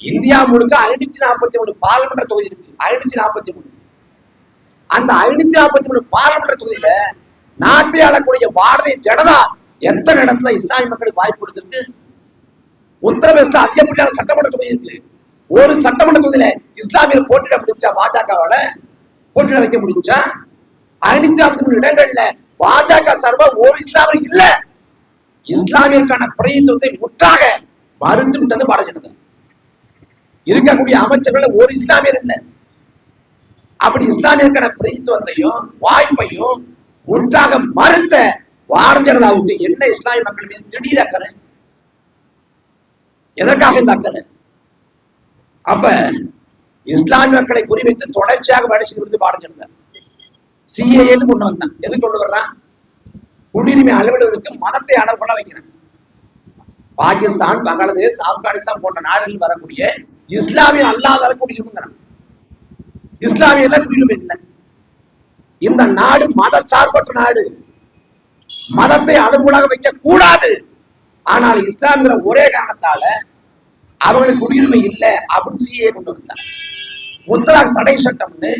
India முழுக்க ஐநூத்தி நாற்பத்தி மூணு பார்லிமெண்ட் தொகுதி இருக்கு. ஐநூத்தி நாற்பத்தி மூணு. அந்த ஐநூத்தி நாற்பத்தி மூணு பார்லிமெண்ட் தொகுதியில நாட்டை ஆளக்கூடிய பாரதிய ஜனதா எத்தனை இடத்துல இஸ்லாமிய மக்களுக்கு வாய்ப்பு கொடுத்திருக்கு? உத்தரப்பிரதேச அதிகப்படியான சட்டமன்ற தொகுதி இருக்கு. ஒரு சட்டமன்ற தொகுதியில இஸ்லாமியர் போட்டியிட முடிஞ்சா பாஜகவால போட்டியிட வைக்க முடிஞ்சா? ஐநூத்தி நாற்பத்தி மூணு இடங்கள்ல பாஜக சார்பா ஒரு இஸ்லாமியர் இல்ல. இஸ்லாமியருக்கான பிரதிநிதித்துவத்தை முற்றாக மறுத்து விட்டது பாரதிய ஜனதா. இருக்கக்கூடிய அமைச்சர்கள் ஒரு இஸ்லாமியர் இல்லை. அப்படி இஸ்லாமியருக்கான பிரதித்துவத்தையும் வாய்ப்பையும் ஒன்றாக மறுத்த பாரதிய ஜனதாவுக்கு என்ன இஸ்லாமிய மக்கள் மீது திடீர் அக்கறை? எதற்காக இந்த அக்கறை? அப்ப இஸ்லாமிய மக்களை குறிவைத்து தொடர்ச்சியாக வேலை விருது வருது பாரதிய ஜனதா. சிஏஏன்னு கொண்டு வந்தான். எது கொண்டு வர்றான் குடியுரிமை அளவிடுவதற்கு மதத்தை அளவுகொள்ள வைக்கிறான். பாகிஸ்தான் பங்களாதேஷ் ஆப்கானிஸ்தான் போன்ற நாடுகளில் வரக்கூடிய இஸ்லாமிய அல்லாத குடியுரிமைங்கிறான் இஸ்லாமியர்ல குடியுரிமை இல்லை. இந்த நாடு மத சார்பற்ற நாடு. மதத்தை அளவுகளாக வைக்க கூடாது ஆனால் இஸ்லாமிய ஒரே காரணத்தால அவங்களுக்கு குடியுரிமை இல்லை அப்படின்னு சிஏ கொண்டு வந்தார் முத்தலாக் தடை சட்டம்னு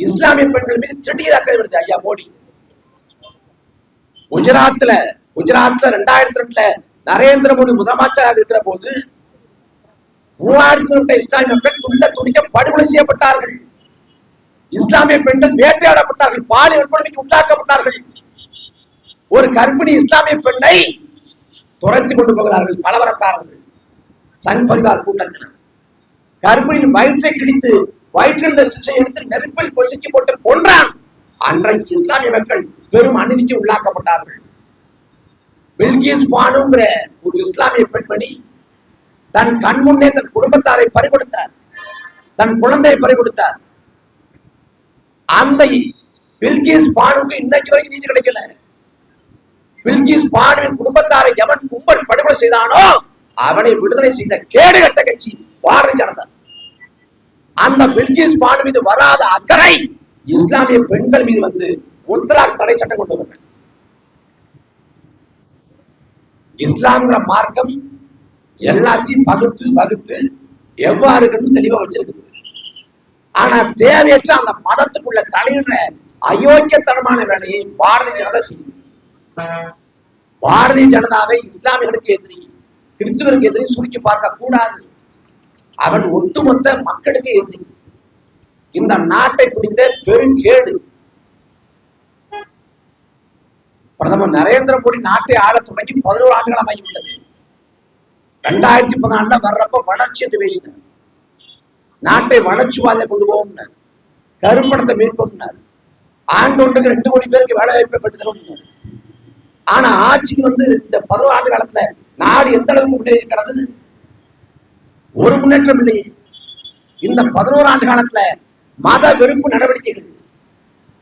இஸ்லாமிய பெண்கள் மீது திடீர் அக்கறை விடுது ஐயா மோடி. குஜராத்ல குஜராத்ல ரெண்டாயிரத்தி ரெண்டுல நரேந்திர மோடி முதலமைச்சராக இருக்கிற போது மூவாயிரத்தி மேற்பட்ட இஸ்லாமிய மக்கள் துள்ள துணிக்க படுகொலை செய்யப்பட்டார்கள். இஸ்லாமிய பெண்கள் வேட்டையாடப்பட்டார்கள் பாலியல் வன்கொடுமைக்கு உள்ளாக்கப்பட்டார்கள். ஒரு கர்ப்பிணி இஸ்லாமிய பெண்ணை துரத்தி கொண்டு போகிறார்கள் கலவரக்காரர்கள் சங் பரிவார் கூட்டத்தினர். கர்ப்பிணியின் வயிற்றை கிழித்து வயிற்றில் இருந்த சிசை எடுத்து நெருப்பில் பொசுக்கி போட்டு கொன்றான். அன்றைக்கு இஸ்லாமிய மக்கள் பெரும் அநீதிக்கு உள்ளாக்கப்பட்டார்கள். பில்கிஸ் பானுங்கிற ஒரு இஸ்லாமிய பெண்மணி தன் கண் முன்னே தன் குடும்பத்தாரை பறிகொடுத்தார். தன் குழந்தையை பறிகொடுத்தார். அந்த பில்கிஸ் பானுக்கு இன்னைக்கு வரைக்கும் நீதி கிடைக்கல. பில்கிஸ் பானுவின் குடும்பத்தாரை எவன் கும்பல் படுகொலை செய்தானோ அவனை விடுதலை செய்த கேடுகட்ட கட்சி பாரதிய ஜனதா. அந்த பில்கிஸ் பானு மீது வராத அக்கறை இஸ்லாமிய பெண்கள் மீது வந்து முத்தலாக் தடை சட்டம் கொண்டு வந்தாங்க இஸ்லாம்ங்கிற மார்க்கம் எல்லாத்தையும் பகுத்து வகுத்து எவ்வாறு இருக்குன்னு தெளிவா வச்சிருக்குது. ஆனா தேவையற்ற அந்த மதத்துக்குள்ள தலையிடுற அயோக்கியத்தனமான வேலையை பாரதிய ஜனதா செய்யுது. பாரதிய ஜனதாவை இஸ்லாமியர்களுக்கு எதிரி கிறிஸ்துவருக்கு எதிரி சுருக்கி பார்க்க கூடாது. அவன் ஒட்டுமொத்த மக்களுக்கு எதிரி. இந்த நாட்டை பிடித்த பெருங்கேடு பிரதமர் நரேந்திர மோடி நாட்டை ஆள தொடங்கி பதினோரு ஆண்டுகளாக உள்ளது ரெண்டாயிரத்தி பதினாலுல வர்றப்ப வளர்ச்சி என்று பேசினார். நாட்டை வளர்ச்சி பாதையை கொண்டு போகும்னார் கருப்பணத்தை மீட்போம்னார். ஆண்டொன்றுக்கு ரெண்டு கோடி பேருக்கு வேலை வாய்ப்பை பெற்றுத்தரும் ஆனா ஆட்சிக்கு வந்து இந்த பதினோரு ஆண்டு காலத்துல நாடு எந்த அளவுக்கு முன்னேறி கிடந்தது? ஒரு முன்னேற்றம் இல்லையே இந்த பதினோரு ஆண்டு காலத்துல மத வெறுப்பு நடவடிக்கைகள்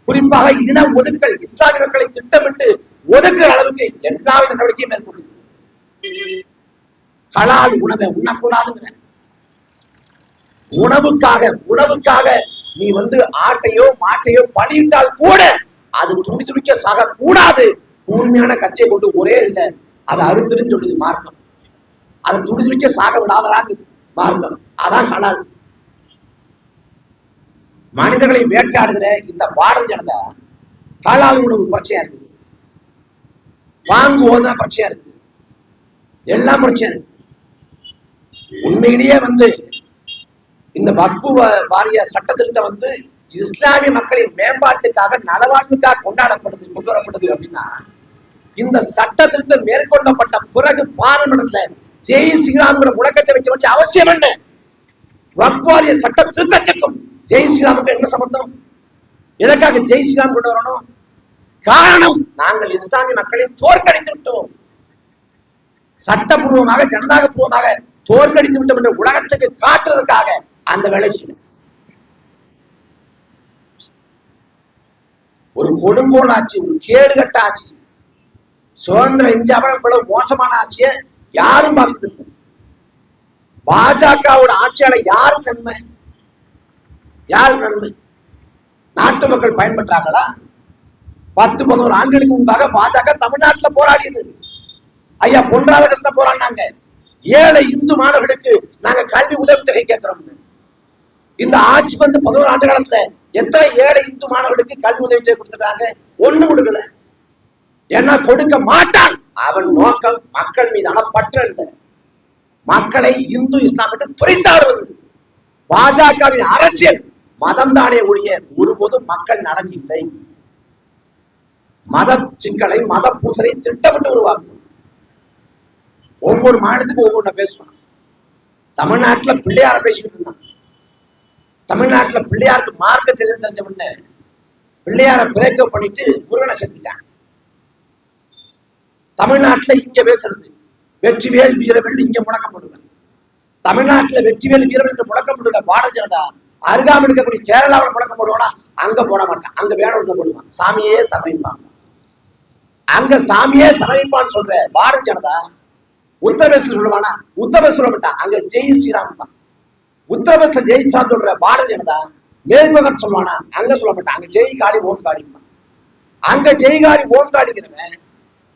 குறிப்பாக இன ஒதுக்கல் இஸ்லாமிய மக்களை திட்டமிட்டு ஒதுக்குற அளவுக்கு எல்லாவித நடவடிக்கையும் மேற்கொள்ளுது ஹலால் உணவை உண்ணக்கூடாதுங்கிற. உணவுக்காக உணவுக்காக நீ வந்து ஆட்டையோ மாட்டையோ பணியிட்டால் கூட அது துடி துடிக்க சாக கூடாது கூர்மையான கச்சையை கொண்டு ஒரே இல்லை. அதை அறுத்துன்னு சொல்லுது மார்க்கம். அதை துடி துடிக்க சாக விடாதடாங்க மார்க்கம். அதான் ஹலால் மனிதர்களை வேட்டையாடுகிற இந்த பாடல் ஜனதா ஹலால் உணவு பிரச்சனையா இருக்குது. வாங்கு ஓதுனா பிரச்சனையா இருக்குது. எல்லாம் பிரச்சனை இருக்கு உண்மையிலேயே வந்து இந்த வக்பு வாரிய சட்ட திருத்தம் வந்து இஸ்லாமிய மக்களின் மேம்பாட்டுக்காக நலவாழ்வுக்காக கொண்டாடப்படுது கொண்டு வரப்படுது அப்படின்னா இந்த சட்ட திருத்தம் மேற்கொள்ளப்பட்ட பிறகு பாராளுமன்றத்துல ஜெய் ஸ்ரீராம்ங்கிற முழக்கத்தை வைக்க வேண்டிய அவசியம் என்ன? வக்வாரிய சட்ட திருத்தத்திற்கும் ஜெய் ஸ்ரீராமுக்கு என்ன சம்பந்தம்? எதற்காக ஜெய் ஸ்ரீராம் கொண்டு வரணும்? காரணம் நாங்கள் இஸ்லாமிய மக்களை தோற்கடித்து விட்டோம். சட்டபூர்வமாக ஜனதாக பூர்வமாக தோற்கடித்து விட்டோம் என்று உலகத்துக்கு காட்டுவதற்காக அந்த வேலை செய்யணும். ஒரு கொடுங்கோல் ஆட்சி ஒரு கேடுகட்ட ஆட்சி சுதந்திர இந்தியாவில் இவ்வளவு மோசமான ஆட்சியை யாரும் பார்த்தது இல்லை. பாஜகவோட ஆட்சியால யாரும் நன்மை? யாரும் நன்மை? நாட்டு மக்கள் பயன்பெற்றாங்களா பத்து பதினோரு ஆண்டுகளுக்கு முன்பாக பாஜக தமிழ்நாட்டுல போராடியது. ஐயா பொன் ராதாகிருஷ்ணன் போராடினாங்க. ஏழை இந்து மாணவர்களுக்கு நாங்க கல்வி உதவித்தொகை கேட்கிறோம். இந்த ஆட்சிக்கு வந்து பதினோரு ஆண்டு காலத்துல எத்தனை ஏழை இந்து மாணவர்களுக்கு கல்வி உதவி தொகை கொடுத்துருக்காங்க? ஒண்ணு கொடுக்கல. ஏன்னா கொடுக்க மாட்டான். அவன் நோக்கம் மக்கள் மீதான பற்றல் மக்களை இந்து இஸ்லாம் என்று பிரித்தாடுவது பாஜகவின் அரசியல் மதம் தானே ஒழிய ஒருபோதும் மக்கள் நலன் இல்லை. மத சிக்கலை மத பூசலை திட்டமிட்டு உருவாக்கும் ஒவ்வொரு மாநிலத்துக்கும் ஒவ்வொன்றை பேசுவான். தமிழ்நாட்டுல பிள்ளையார பேசிக்கிட்டு இருந்தான். தமிழ்நாட்டுல பிள்ளையாருக்கு மார்க்கெட் தெரிந்து தந்த உடனே பிள்ளையார பிரேக்கப் பண்ணிட்டு முருகனை செத்துக்கிட்டான் தமிழ்நாட்டுல இங்க பேசுறது வெற்றிவேல் வீரவேல் இங்க முழக்கம் போடுவேன். தமிழ்நாட்டுல வெற்றிவேல் வீரவேல் என்று முழக்கம் போடுற பாரத ஜனதா அருகாமல் இருக்கக்கூடிய கேரளாவில் முழக்கம் போடுவானா? அங்க போட மாட்டான். அங்க வேணும்னு போடுவான். சாமியே சமைப்பான் அங்க சாமியே சமைப்பான்னு சொல்ற பாரத ஜனதா உத்தரவசு சொல்லுவானா உத்தரபிரதேச சொல்ல மாட்டான் அங்க ஜெய் ஸ்ரீராம் தான். உத்தரபிரதேச ஜெய் சொல்ற பாரதிய ஜனதா மேற்கு சொல்லுவானா? அங்க சொல்ல மாட்டான். அங்க ஜெய் காடி ஓம் காடிப்பான் அங்க ஜெய் காடி ஓம் காளிங்கிறவன்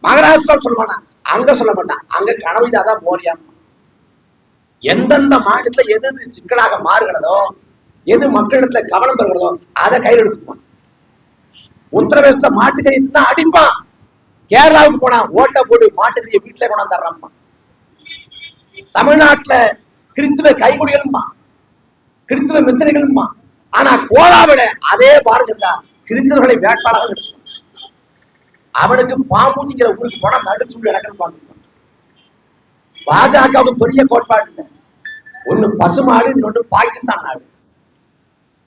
மகாராஷ்டிரா சொல்லுவானா? அங்க சொல்ல மாட்டான். அங்க கனவிதா தான் எந்தெந்த மாநிலத்துல எது எது சிக்கலாக மாறுகிறதோ எது மக்களிடத்துல கவனம் பெறுகிறதோ அதை கையில் எடுத்துக்குவான் உத்தரப்பிரதேசத்துல மாட்டுக்கறி தான் அடிப்பான். கேரளாவுக்கு போனா ஓட்ட போட்டு மாட்டுக்கறியை வீட்டுல கொண்டாந்து தமிழ்நாட்டுல கிறித்துவ கைகுடிகளுமா கிறித்துவ மிஸ்ரிகளுமா ஆனா கோலாவில அதே பாரதிய ஜனதா கிறிஸ்தவர்களை வேட்பாளராக அவனுக்கு பாம்பூச்சிங்கிற ஊருக்கு போனா தடுத்து இடக்கணும் பார்த்துருப்பான் பாஜகவுக்கு பெரிய கோட்பாடு இல்லை. ஒண்ணு பசுமாடு இன்னொன்று பாகிஸ்தான் நாடு.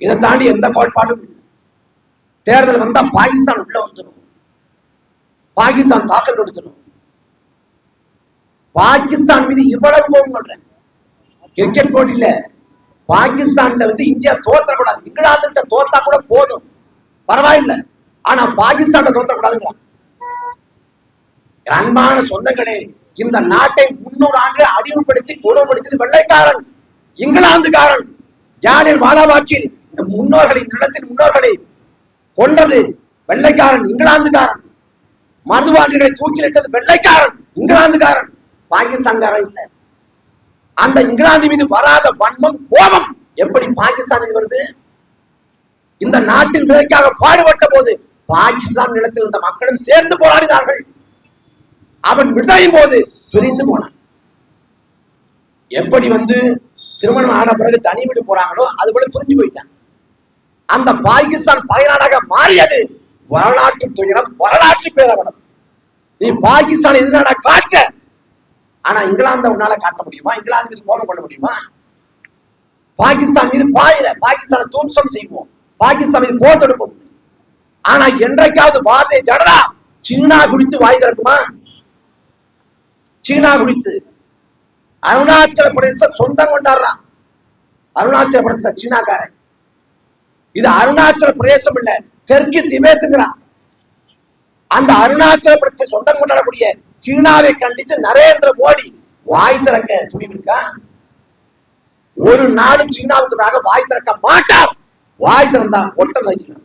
இதை தாண்டி எந்த கோட்பாடும் இல்லை. தேர்தல் வந்தா பாகிஸ்தான் உள்ள வந்துடும் பாகிஸ்தான் தாக்கல் கொடுக்கணும் பாகிஸ்தான் மீது இவ்வளவு கோபம் கொள்றேன். கிரிக்கெட் போட்டியில பாகிஸ்தான் வந்து இந்தியா தோத்தக்கூடாது இங்கிலாந்து கிட்ட தோத்தா கூட போதும். பரவாயில்லை. ஆனா பாகிஸ்தான் தோத்தக்கூடாதுங்கிறான் அன்பான சொந்தங்களே இந்த நாட்டை முன்னூறு ஆண்டு அடிவுபடுத்தி கொடுமைப்படுத்தி வெள்ளைக்காரன் இங்கிலாந்துக்காரன். யாழில் வாலாபாக்கில் முன்னோர்களின் முன்னோர்களை நிலத்தின் முன்னோர்களை கொன்றது வெள்ளைக்காரன் இங்கிலாந்துக்காரன். மருதுவாண்டிகளை தூக்கிலிட்டது வெள்ளைக்காரன் இங்கிலாந்துக்காரன். பாகிஸ்தான்காரன் இல்லை. அந்த இங்கிலாந்து மீது வராத வன்மம் கோபம் எப்படி பாகிஸ்தான் மீது வருது? இந்த நாட்டின் விலைக்காக பாடுபட்ட போது பாகிஸ்தான் நிலத்தில் இருந்த மக்களும் சேர்ந்து போராடினார்கள். அவன் விடுதலையும் போது பிரிந்து போனான். எப்படி வந்து திருமணம் ஆன பிறகு தனி வீடு போறாங்களோ அது போல புரிஞ்சு போயிட்டான். அந்த பாகிஸ்தான் பழைய மாறியது வரலாற்று துயரம் வரலாற்று பேரவனம் நீ பாகிஸ்தான் எதிரான காற்ற ஆனா இங்கிலாந்தை உன்னால காட்ட முடியுமா? இங்கிலாந்து மீது கோபம் கொள்ள முடியுமா? பாகிஸ்தான் மீது பாயிர பாகிஸ்தானை துவம்சம் செய்வோம். பாகிஸ்தான் மீது போர் தொடுப்போம். ஆனா என்றைக்காவது பாரதிய ஜனதா சீனா குடித்து வாய் திறக்குமா? சீனா குடித்து. அருணாச்சல பிரதேச சொந்தம் கொண்டாடுறான் அருணாச்சல பிரதேச சீனாக்காரன். இது அருணாச்சல பிரதேசம் இல்ல தெற்கு திபேத்துங்கிறான் அந்த அருணாச்சல பிரதேச சொந்தம் கொண்டாடக்கூடிய சீனாவை கண்டித்து நரேந்திர மோடி வாய் திறக்க துணிவிருக்கா? ஒரு நாளும் சீனாவுக்குதாக வாய் திறக்க மாட்டார் வாய் திறந்தா ஒட்ட தைக்கணும்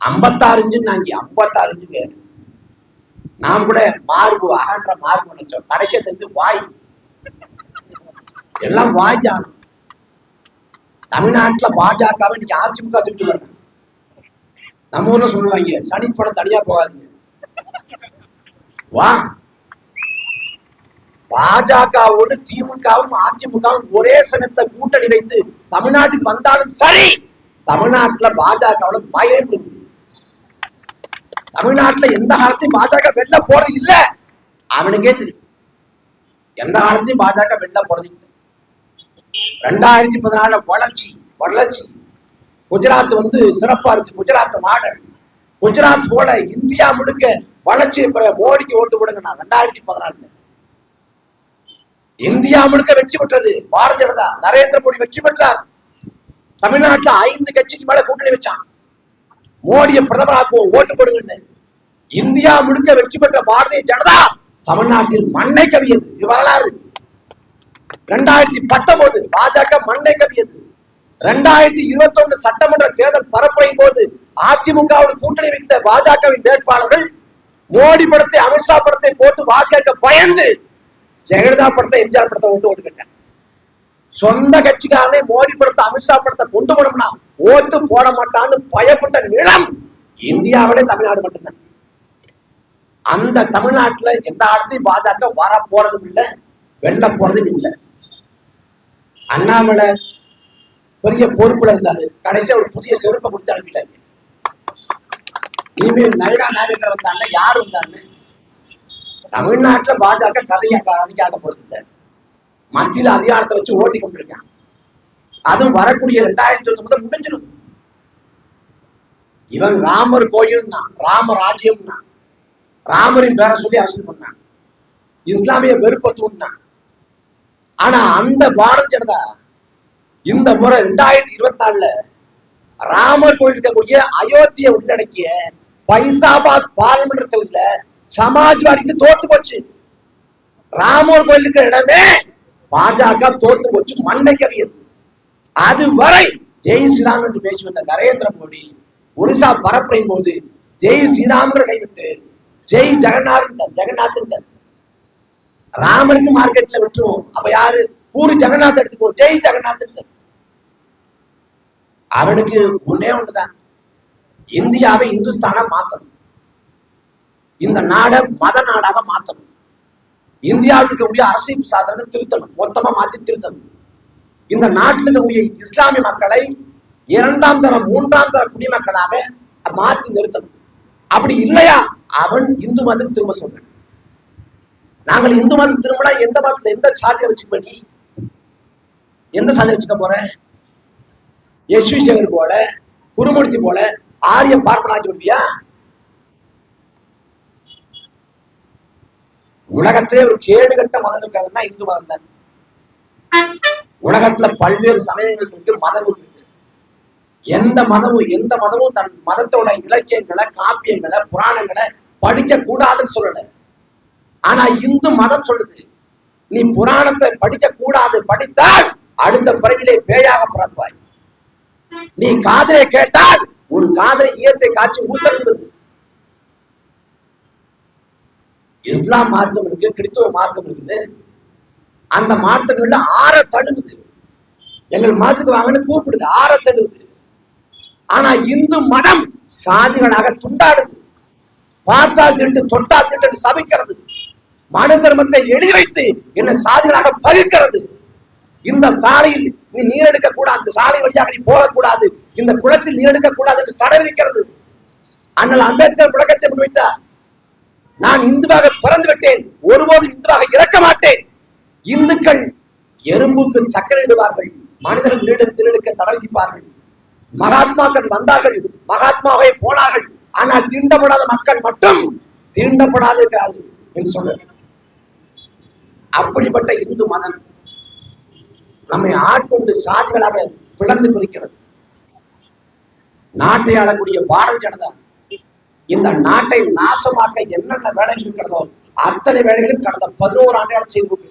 ஐம்பத்தாறு இன்ச்சு நாங்க ஐம்பத்தாறு நாம் கூட மார்பு அகன்ற மார்பு நினைச்சோம் கடைசியை தெரிஞ்சு வாய். எல்லாம் வாய்ஜானம் தமிழ்நாட்டுல பாஜகவை இன்னைக்கு அதிமுக தூக்கிட்டு வரணும் நம்ம ஊர்ல சொல்லுவாங்க சனிப்படம் தனியா போகாதுங்க. வா. பாஜகவோடு திமுகவும் அதிமுகவும் ஒரே சமயத்தை கூட்டணி வைத்து தமிழ்நாட்டுக்கு வந்தாலும் சரி தமிழ்நாட்டுல பாஜகவோட மயிலே கொடுக்குது தமிழ்நாட்டுல எந்த காலத்தையும் பாஜக வெளில போறது இல்ல. அவனுக்கே தெரியும். எந்த காலத்தையும் பாஜக வெளில போறது இல்லை. ரெண்டாயிரத்தி பதினாலுல வளர்ச்சி வளர்ச்சி. குஜராத் வந்து சிறப்பா இருக்கு. குஜராத் மாடல். குஜராத் போல இந்தியா முழுக்க வளர்ச்சி பெற மோடிக்கு ஓட்டு கொடுங்க நான் ரெண்டாயிரத்தி பதினாலு இந்தியா முழுக்க வெற்றி பெற்றது பாரதிய ஜனதா. நரேந்திர மோடி வெற்றி பெற்றார். தமிழ்நாட்டுல ஐந்து கட்சிக்கு மேல கூட்டணி வச்சான். மோடியை பிரதமராக்குவோம் ஓட்டு கொடுங்கன்னு இந்தியா முழுக்க வெற்றி பெற்ற பாரதிய ஜனதா தமிழ்நாட்டில் மண்ணை கவியது. இது வரலாறு. ரெண்டாயிரத்தி பத்தொன்பது பாஜக மண்ணை கவியது. ரெண்டாயிரத்தி இருபத்தி ஒன்று சட்டமன்ற தேர்தல் பரப்புரையின் போது அதிமுகவோடு கூட்டணி வைத்த பாஜகவின் வேட்பாளர்கள் மோடி படத்தை அமித்ஷா படத்தை போட்டு வாக்கேற்க பயந்து ஜெயலலிதா படத்தை எம்ஜிஆர் படத்தை கொண்டு ஓட்டு சொந்த கட்சிக்காரனே மோடி படத்தை அமித்ஷா படத்தை கொண்டு போனோம்னா ஓட்டு போட மாட்டான்னு பயப்பட்ட நிலம் இந்தியாவிலே தமிழ்நாடு மட்டும்தான். அந்த தமிழ்நாட்டுல எந்த ஆளுத்தையும் பாஜக வர போறதும் இல்லை வெள்ள போறதும் இல்லை. அண்ணாமலை பெரிய பொறுப்புல இருந்தாரு. கடைசியா ஒரு புதிய செருப்பை கொடுத்து அனுப்பிட்டாங்க இனிமேல் நைடா நாகேந்திர வந்தாங்க யார் வந்தாங்க தமிழ்நாட்டுல பாஜக கதையா கதைக்காக்கப்படுது மத்தியில அதிகாரத்தை வச்சு ஓட்டி கொண்டிருக்கான். அதுவும் வரக்கூடிய ரெண்டாயிரத்தி ஒன்பது முடிஞ்சிடும் இவன் ராமர் கோயில் ராம ராஜ்யம் தான். ராமரின் பேரை சொல்லி அரசியல் பண்ணான். இஸ்லாமிய வெறுப்பை தூண்டினான் ஆனா அந்த பாரத ஜனதா இந்த முறை ரெண்டாயிரத்தி இருபத்தி நாலுல ராமர் கோயில் இருக்கக்கூடிய அயோத்தியை உள்ளடக்கிய பைசாபாத் பார்லிமெண்ட் தொகுதியில சமாஜ்வாதிக்கு தோத்து போச்சு. ராமர் கோயில் இருக்கிற இடமே பாஜக தோத்து போச்சு மண்ணை கவியது அதுவரை ஜெய் ஸ்ரீராம் என்று பேசி வந்த நரேந்திர மோடி ஒரிசா பரப்புரையின் போது ஜெய் ஸ்ரீராம்ங்கிற கைவிட்டு ஜெய் ஜெகநாத் ஜெகநாத் ராமருக்கு மார்க்கெட்ல விட்டுருவோம் அப்ப யாரு? பூரி ஜெகநாத் எடுத்துக்கோ ஜெய் ஜெகநாத் அவனுக்கு ஒன்னே ஒன்றுதான் இந்தியாவை இந்துஸ்தானா மாத்தணும். இந்த நாடை மத நாடாக மாத்தணும். இந்தியாவில் இருக்கக்கூடிய அரசியல் சாசனத்தை திருத்தணும். மொத்தமா மாற்றி திருத்தணும். இந்த நாட்டில் இருக்கக்கூடிய இஸ்லாமிய மக்களை இரண்டாம் தர மூன்றாம் தர குடிமக்களாக மாற்றி நிறுத்தணும். அப்படி இல்லையா? அவன் இந்து மதத்துக்கு திரும்ப சொல்றேன். நாங்கள் இந்து மதம் திரும்பினா எந்த மதத்துல எந்த சாதியை வச்சுக்க வேண்டி? எந்த சாதியை வச்சுக்க போற சேகர் போல குருமூர்த்தி போல ஆரிய பார்ப்பனாக்கி விடுவியா உலகத்திலே ஒரு கேடுகட்ட மதம் இருக்கிறதுனா இந்து மதம் தான். உலகத்துல பல்வேறு சமயங்கள் இருக்கு மதங்கள் இருக்கு. எந்த மதமும் எந்த மதமும் தன் மதத்தோட இலக்கியங்களை காப்பியங்களை புராணங்களை படிக்க கூடாதுன்னு சொல்லல. ஆனா இந்து மதம் சொல்லுது நீ புராணத்தை படிக்க கூடாது படித்தால் அடுத்த பிறவிலே பேயாக பிறப்பாய். நீ காதலை கேட்டால் உன் காதலை ஈயத்தை காட்சி ஊத்தல் இஸ்லாம் மார்க்கம் இருக்கு கிறித்துவ மார்க்கம் இருக்குது. அந்த மார்க்கங்கள்ல ஆற தழுவுது. எங்கள் மதத்துக்கு வாங்கன்னு கூப்பிடுது ஆற தழுவுது. ஆனா இந்து மதம் சாதிகளாக துண்டாடுது. பார்த்தால் திட்டு தொட்டால் திட்டு சபிக்கிறது. மனு தர்மத்தை எழுதி வைத்து என்னை சாதிகளாக பகிர்கிறது. இந்த சாலையில் நீ நீர் எடுக்க கூடாது அந்த சாலை வழியாக நீ போகக்கூடாது. இந்த குளத்தில் நீர் எடுக்க கூடாது என்று தடை விதிக்கிறது. அண்ணல் அம்பேத்கர் விளக்கத்தை முன்வைத்தார். நான் இந்துவாக பிறந்து விட்டேன் ஒருபோதும் இந்துவாக இறக்க மாட்டேன். இந்துக்கள் எறும்புக்கு சக்கரை இடுவார்கள். மனிதர்கள் நீடு எடுக்க தடை விதிப்பார்கள். மகாத்மாக்கள் வந்தார்கள். மகாத்மாவை போனார்கள். ஆனால் தீண்டப்படாத மக்கள் மட்டும் தீண்டப்படாது என்று சொல்ல அப்படிப்பட்ட இந்து மதம் நம்மை ஆட்கொண்டு சாதிகளாக பிளந்து பிரிக்கிறது நாட்டை ஆளக்கூடிய பாரதிய ஜனதா இந்த நாட்டை நாசமாக்க என்னென்ன வேலைகள் இருக்கிறதோ அத்தனை வேலைகளும் கடந்த பதினோரு ஆண்டுகள் செய்து கொண்டு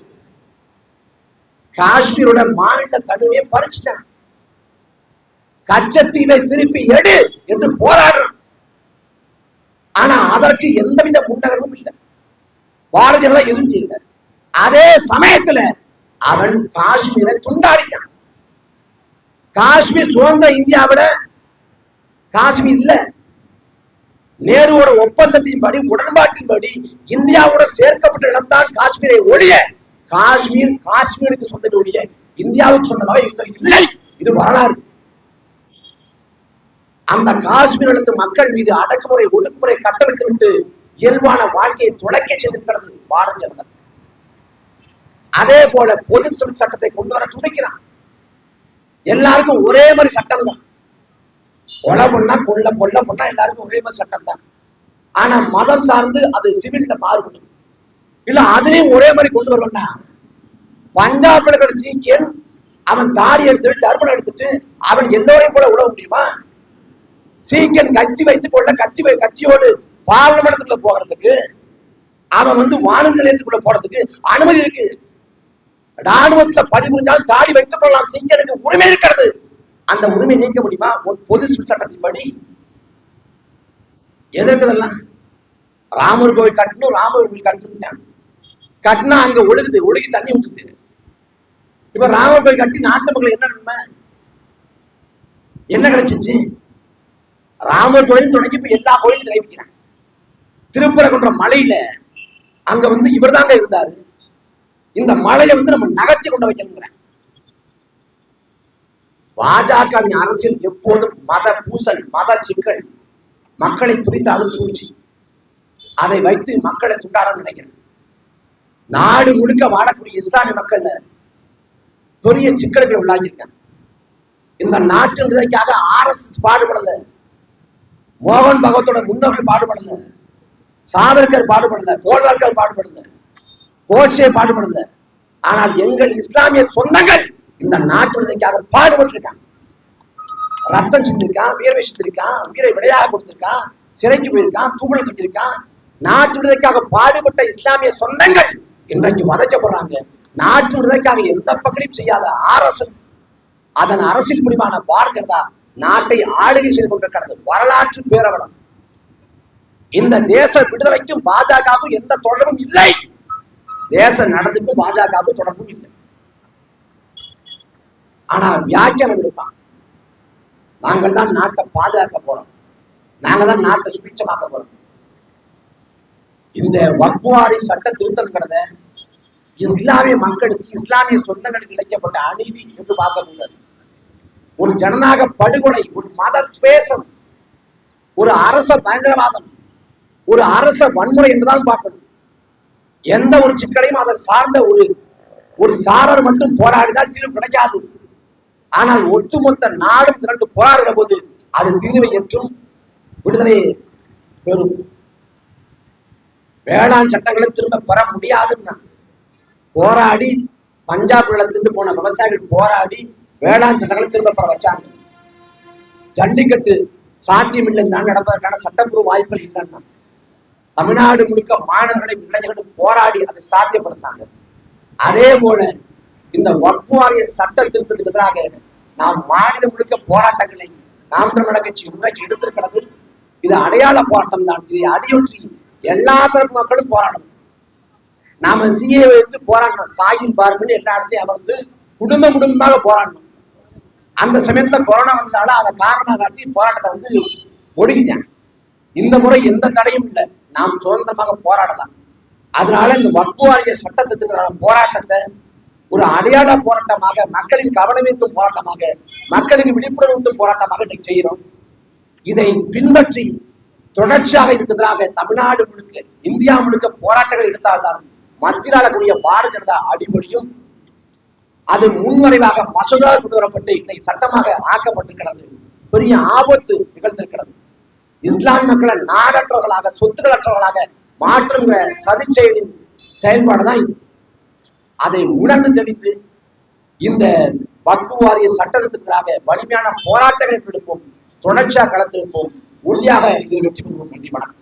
காஷ்மீரோட மாநில தடுமையை பறிச்சுட்டான். கச்சத்தீவை திருப்பி எடு என்று போராடுறான். ஆனா அதற்கு எந்தவித முன்னகர்வும் இல்லை. பாரதிய ஜனதா எதுவும் இல்லை அதே சமயத்துல அவன் காஷ்மீரை துண்டாடிட்டான். காஷ்மீர் சுதந்திர இந்தியாவில காஷ்மீர் இல்ல. நேருவோட ஒப்பந்தத்தின் படி உடன்பாட்டின் படி இந்தியாவோட சேர்க்கப்பட்ட இடம்தான் காஷ்மீரை ஒழிய காஷ்மீர் காஷ்மீருக்கு சொந்தமே ஒழிய இந்தியாவுக்கு சொந்தமாக இல்லை. இது வரலாறு. அந்த காஷ்மீர் எழுத்து மக்கள் மீது அடக்குமுறை ஒடுக்குமுறை கட்டவிழ்த்து விட்டு இயல்பான வாழ்க்கையை துளைக்க செய்திருக்கிறது பாரதிய ஜனதா. அதே போல பொது சிவில் சட்டத்தை கொண்டு வர துடிக்கிறான். எல்லாருக்கும் ஒரே மாதிரி சட்டம் தான் கொலை பண்ணா கொல்ல கொல்ல பண்ணா எல்லாருக்கும் ஒரே மாதிரி சட்டம் தான் ஆனா மதம் சார்ந்து அது சிவில்ல மாறுபடும். இல்ல அதுலயும் ஒரே மாதிரி கொண்டு வரணும்னா பஞ்சாப்ல இருக்கிற சீக்கியன் அவன் தாடி எடுத்துட்டு டர்பன் எடுத்துட்டு அவன் எல்லோரையும் போல உழவ முடியுமா? சீக்கியன் கத்தி வைத்துக் கொள்ள கத்தி வை கத்தியோடு பார்லமெண்ட்டுக்குள்ள போகிறதுக்கு அவன் வந்து வானொலி நிலையத்துக்குள்ள போறதுக்கு அனுமதி இருக்கு. ராணுவத்துல பணிபுரிஞ்சாலும் தாடி வைத்துக் கொள்ளலாம். சிங்கனுக்கு உரிமை இருக்கிறது. அந்த உரிமை நீக்க முடியுமா? பொது சிவில் சட்டத்தின் படி. எதற்குதெல்லாம் ராமர் கோவில் கட்டணும் ராமர் கோவில் கட்டணும் கட்டினா அங்க ஒழுகுது ஒழுகி தண்ணி விட்டுது. இப்ப ராமர் கோயில் கட்டி நாட்டு மக்கள் என்ன நன்மை? என்ன கிடைச்சிச்சு? ராமர் கோயில் தொடங்கி இப்ப எல்லா கோயிலும் கைவிக்கிறான் திருப்பரங்குன்ற மலையில அங்க வந்து இவர் தாங்க இருந்தாரு. இந்த மலையை வந்து நம்ம நகர்த்தி கொண்டு வைக்கணுங்கிறேன். பாஜகவின் அரசியல் எப்போதும் மத பூசல் மத சிக்கல் மக்களை பிரித்தாலும் சூழ்ச்சி அதை வைத்து மக்களை துண்டாரம் நினைக்கிறேன். நாடு முழுக்க வாழக்கூடிய இஸ்லாமிய மக்கள்ல பெரிய சிக்கல்களை உள்ளாகியிருக்காங்க. இந்த நாட்டு விதைக்காக ஆர்எஸ்எஸ் பாடுபடல. மோகன் பகவத்தோட முன்னோர்கள் பாடுபடல. சாவர்கர் பாடுபடல. கோல்வார்கர் பாடுபடல. கோட்சே பாடுபடல ஆனால் எங்கள் இஸ்லாமிய சொந்தங்கள் இந்த நாட்டு விடுதலைக்காக பாடுபட்டிருக்காங்க. ரத்தம் சிந்திருக்கான் வீரவை சிந்திருக்கான் உயிரை விடையாக கொடுத்திருக்கான் சிறைக்கு போயிருக்கான் தூக்குல கட்டிருக்கான் நாட்டு விடுதலைக்காக பாடுபட்ட இஸ்லாமிய சொந்தங்கள் இன்றைக்கு வதைக்கப்படுறாங்க நாட்டு விடுதலைக்காக எந்த பங்களிப்பும் செய்யாத ஆர் அஸ் எஸ் அதன் அரசியல் முடிவான பாரதிய ஜனதா நாட்டை ஆளுகை செய்து கொண்டிருக்கிறது வரலாற்று பேரவலம். இந்த தேச விடுதலைக்கும் பாஜகவுக்கும் எந்த தொடர்பும் இல்லை. தேசம் நடந்துட்டு பாஜகவுக்கு தொடர்பும் இல்லை. ஆனா வியாக்கியானம் எடுப்பான். நாங்கள் தான் நாட்டை பாதுகாக்க போறோம். நாங்க தான் நாட்டை சுபிட்சமாக்க போறோம். இந்த வக்வாரி சட்ட திருத்தங்கிறத இஸ்லாமிய மக்களுக்கு இஸ்லாமிய சொந்தங்களுக்கு இழைக்கப்பட்ட அநீதி என்று பார்க்க முடியாது. ஒரு ஜனநாயக படுகொலை ஒரு மத துவேஷம் ஒரு அரச பயங்கரவாதம் ஒரு அரச வன்முறை என்றுதான் பார்க்கணும். எந்த ஒரு சிக்கலையும் அதை சார்ந்த ஒரு ஒரு சாரர் மட்டும் போராடினால் தீர்வு கிடைக்காது. ஆனால் ஒட்டுமொத்த நாடும் திரண்டு போராடுகிற போது அது தீர்வை என்றும் விடுதலையை பெறும். வேளாண் சட்டங்களை திரும்ப பெற முடியாதுன்னா போராடி பஞ்சாப் நிலத்திலிருந்து போன விவசாயிகள் போராடி வேளாண் சட்டங்களை திரும்ப பெற வச்சாங்க. ஜல்லிக்கட்டு சாத்தியம் தான் நடப்பதற்கான சட்டப்பூர்வ வாய்ப்புகள் இல்லைன்னா. தமிழ்நாடு முழுக்க மாணவர்களை இளைஞர்களும் போராடி அதை சாத்தியப்படுத்தாங்க. அதே போல இந்த வக்பு வாரிய சட்ட திருத்தத்துக்கு எதிராக நாம் மாநிலம் முழுக்க போராட்டங்களை நாம் தமிழக கட்சி முன்னேற்றி எடுத்திருக்கிறது. இது அடையாள போராட்டம் தான். இதை அடியொற்றி எல்லா தரப்பு மக்களும் போராடணும். நாம சிஏ வைத்து போராடணும். சாயின் பார்க்கணும் எல்லா இடத்தையும் அமர்ந்து குடும்ப குடும்பமாக போராடணும். அந்த சமயத்துல கொரோனா வந்ததால அதை காரணமாக காட்டி போராட்டத்தை வந்து ஒடுக்கிட்டாங்க. இந்த முறை எந்த தடையும் இல்லை. நாம் சுதந்திரமாக போராடலாம். அதனால இந்த வக்பு சட்டத்திற்கான போராட்டத்தை ஒரு அடையாள போராட்டமாக மக்களின் கவனமீர்க்கும் போராட்டமாக மக்களுக்கு விழிப்புணர்வு போராட்டமாக இன்னைக்கு செய்கிறோம். இதை பின்பற்றி தொடர்ச்சியாக இருக்கிறதாக தமிழ்நாடு முழுக்க இந்தியா முழுக்க போராட்டங்கள் எடுத்தால்தான் மத்தியில் ஆளக்கூடிய பாரதிய ஜனதா அடிபடியும் அது முன்வரைவாக மசோதா கொண்டு வரப்பட்டு இன்னைக்கு சட்டமாக ஆக்கப்பட்டிருக்கிறது. பெரிய ஆபத்து நிகழ்ந்திருக்கிறது. இஸ்லாம் மக்களை நாடற்றவர்களாக சொத்துக்களற்றவர்களாக மாற்றுங்கிற சதி செயல்பாடுதான் செயல்பாடு தான் அதை உணர்ந்து தெளிந்து இந்த வக்கு வாரிய சட்டத்திற்காக வலிமையான போராட்டங்களை எடுப்போம் தொடர்ச்சியாக களத்திருப்போம் உறுதியாக இதில் வெற்றி பெறுவோம். நன்றி வணக்கம்.